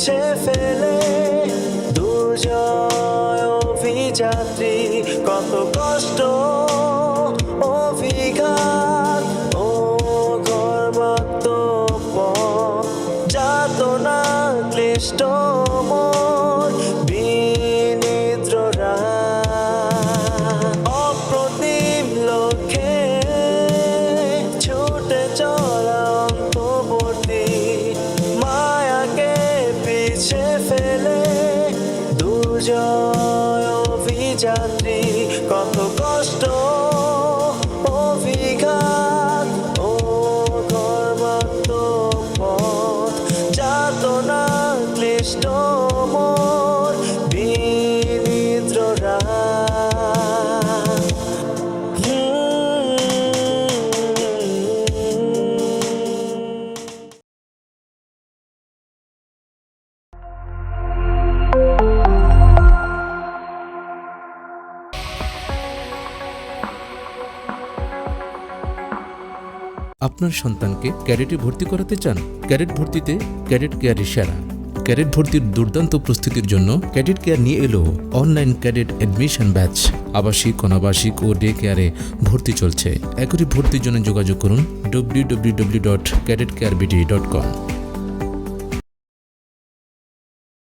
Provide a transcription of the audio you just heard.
মুছে ফেলে। দুর্জয় অভিযাত্রী কত কষ্ট অভিঘাত ও গর্বাত্ম যাতনা ক্লিষ্ট মন দুজয় অভিযাত্রী কত কষ্ট অভিঘাত ও পথ যাতনা ক্লিষ্ট মন আপনার সন্তানকে ক্যাডেটে ভর্তি করাতে চান? ক্যাডেট ভর্তিতে ক্যাডেট কেয়ারে সেরা। ক্যাডেট ভর্তির দুর্দান্ত প্রস্তুতির জন্য ক্যাডেট কেয়ার নিয়ে এলো অনলাইন ক্যাডেট অ্যাডমিশন ব্যাচ। আবাসিক, অনাবাসিক ও ডে কেয়ারে ভর্তি চলছে। একই ভর্তির জন্য যোগাযোগ করুন W W W dot cadet care BD dot com